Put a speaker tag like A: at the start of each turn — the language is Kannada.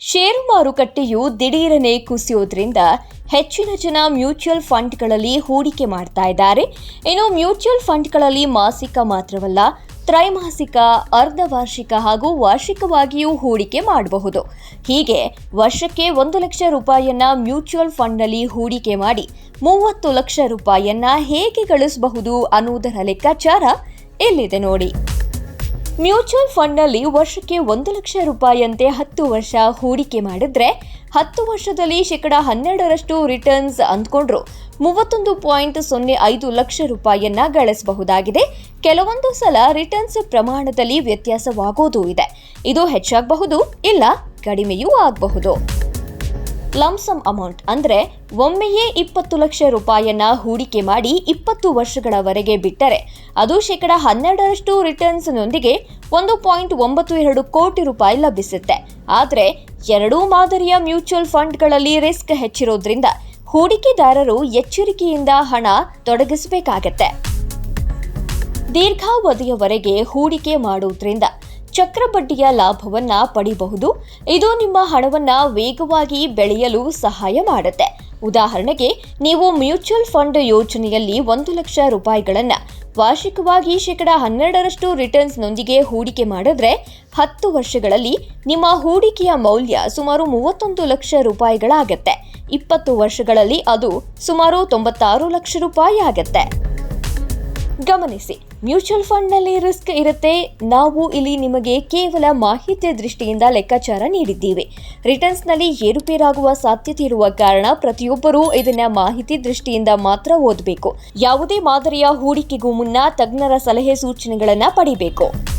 A: ಷೇರು ಮಾರುಕಟ್ಟೆಯು ದಿಢೀರನೆ ಕುಸಿಯೋದ್ರಿಂದ ಹೆಚ್ಚಿನ ಜನ ಮ್ಯೂಚುವಲ್ ಫಂಡ್ಗಳಲ್ಲಿ ಹೂಡಿಕೆ ಮಾಡ್ತಾ ಇದ್ದಾರೆ. ಇನ್ನು ಮ್ಯೂಚುವಲ್ ಫಂಡ್ಗಳಲ್ಲಿ ಮಾಸಿಕ ಮಾತ್ರವಲ್ಲ, ತ್ರೈಮಾಸಿಕ, ಅರ್ಧವಾರ್ಷಿಕ ಹಾಗೂ ವಾರ್ಷಿಕವಾಗಿಯೂ ಹೂಡಿಕೆ ಮಾಡಬಹುದು. ಹೀಗೆ ವರ್ಷಕ್ಕೆ ಒಂದು ಲಕ್ಷ ರೂಪಾಯಿಯನ್ನ ಮ್ಯೂಚುವಲ್ ಫಂಡ್ನಲ್ಲಿ ಹೂಡಿಕೆ ಮಾಡಿ ಮೂವತ್ತು ಲಕ್ಷ ರೂಪಾಯಿಯನ್ನ ಹೇಗೆ ಗಳಿಸಬಹುದು ಅನ್ನುವುದರ ಲೆಕ್ಕಾಚಾರ ಇಲ್ಲಿದೆ ನೋಡಿ. ಮ್ಯೂಚುವಲ್ ಫಂಡ್ನಲ್ಲಿ ವರ್ಷಕ್ಕೆ ಒಂದು ಲಕ್ಷ ರೂಪಾಯಿಯಂತೆ ಹತ್ತು ವರ್ಷ ಹೂಡಿಕೆ ಮಾಡಿದ್ರೆ ಹತ್ತು ವರ್ಷದಲ್ಲಿ ಶೇಕಡ ಹನ್ನೆರಡರಷ್ಟು ರಿಟರ್ನ್ಸ್ ಅಂದ್ಕೊಂಡ್ರು. ಮೂವತ್ತೊಂದು ಪಾಯಿಂಟ್ ಸೊನ್ನೆ ಐದು ಲಕ್ಷ ರೂಪಾಯಿಯನ್ನ ಗಳಿಸಬಹುದಾಗಿದೆ. ಕೆಲವೊಂದು ಸಲ ರಿಟರ್ನ್ಸ್ ಪ್ರಮಾಣದಲ್ಲಿ ವ್ಯತ್ಯಾಸವಾಗೋದೂ ಇದೆ. ಇದು ಹೆಚ್ಚಾಗಬಹುದು, ಇಲ್ಲ ಕಡಿಮೆಯೂ ಆಗಬಹುದು. ಲಂಸಮ್ ಅಮೌಂಟ್ ಅಂದರೆ ಒಮ್ಮೆಯೇ ಇಪ್ಪತ್ತು ಲಕ್ಷ ರೂಪಾಯಿಯನ್ನ ಹೂಡಿಕೆ ಮಾಡಿ ಇಪ್ಪತ್ತು ವರ್ಷಗಳವರೆಗೆ ಬಿಟ್ಟರೆ, ಅದು ಶೇಕಡ ಹನ್ನೆರಡರಷ್ಟು ರಿಟರ್ನ್ಸ್ನೊಂದಿಗೆ ಒಂದು ಪಾಯಿಂಟ್ ಒಂಬತ್ತು ಎರಡು ಕೋಟಿ ರೂಪಾಯಿ ಲಭಿಸುತ್ತೆ. ಆದರೆ, ಎರಡೂ ಮಾದರಿಯ ಮ್ಯೂಚುವಲ್ ಫಂಡ್ಗಳಲ್ಲಿ ರಿಸ್ಕ್ ಹೆಚ್ಚಿರೋದ್ರಿಂದ ಹೂಡಿಕೆದಾರರು ಎಚ್ಚರಿಕೆಯಿಂದ ಹಣ ತೊಡಗಿಸಬೇಕಾಗತ್ತೆ. ದೀರ್ಘಾವಧಿಯವರೆಗೆ ಹೂಡಿಕೆ ಮಾಡುವುದರಿಂದ ಚಕ್ರಬಡ್ಡಿಯ ಲಾಭವನ್ನ ಪಡಿಬಹುದು. ಇದು ನಿಮ್ಮ ಹಣವನ್ನ ವೇಗವಾಗಿ ಬೆಳೆಯಲು ಸಹಾಯ ಮಾಡುತ್ತೆ. ಉದಾಹರಣೆಗೆ, ನೀವು ಮ್ಯೂಚುವಲ್ ಫಂಡ್ ಯೋಜನೆಯಲ್ಲಿ ಒಂದು ಲಕ್ಷ ರೂಪಾಯಿಗಳನ್ನ ವಾರ್ಷಿಕವಾಗಿ ಶೇಕಡ ಹನ್ನೆರಡರಷ್ಟು ರಿಟರ್ನ್ಸ್ನೊಂದಿಗೆ ಹೂಡಿಕೆ ಮಾಡಿದ್ರೆ, ಹತ್ತು ವರ್ಷಗಳಲ್ಲಿ ನಿಮ್ಮ ಹೂಡಿಕೆಯ ಮೌಲ್ಯ ಸುಮಾರು ಮೂವತ್ತೊಂದು ಲಕ್ಷ ರೂಪಾಯಿಗಳಾಗತ್ತೆ. ಇಪ್ಪತ್ತು ವರ್ಷಗಳಲ್ಲಿ ಅದು ಸುಮಾರು ತೊಂಬತ್ತಾರು ಲಕ್ಷ ರೂಪಾಯಿ ಆಗತ್ತೆ ಗಮನಿಸಿ, ಮ್ಯೂಚುವಲ್ ಫಂಡ್ನಲ್ಲಿ ರಿಸ್ಕ್ ಇರುತ್ತೆ. ನಾವು ಇಲ್ಲಿ ನಿಮಗೆ ಕೇವಲ ಮಾಹಿತಿಯ ದೃಷ್ಟಿಯಿಂದ ಲೆಕ್ಕಾಚಾರ ನೀಡಿದ್ದೀವಿ. ರಿಟರ್ನ್ಸ್ನಲ್ಲಿ ಏರುಪೇರಾಗುವ ಸಾಧ್ಯತೆ ಇರುವ ಕಾರಣ ಪ್ರತಿಯೊಬ್ಬರೂ ಇದನ್ನ ಮಾಹಿತಿ ದೃಷ್ಟಿಯಿಂದ ಮಾತ್ರ ಓದಬೇಕು. ಯಾವುದೇ ಮಾದರಿಯ ಹೂಡಿಕೆಗೂ ಮುನ್ನ ತಜ್ಞರ ಸಲಹೆ ಸೂಚನೆಗಳನ್ನು ಪಡಿಬೇಕು.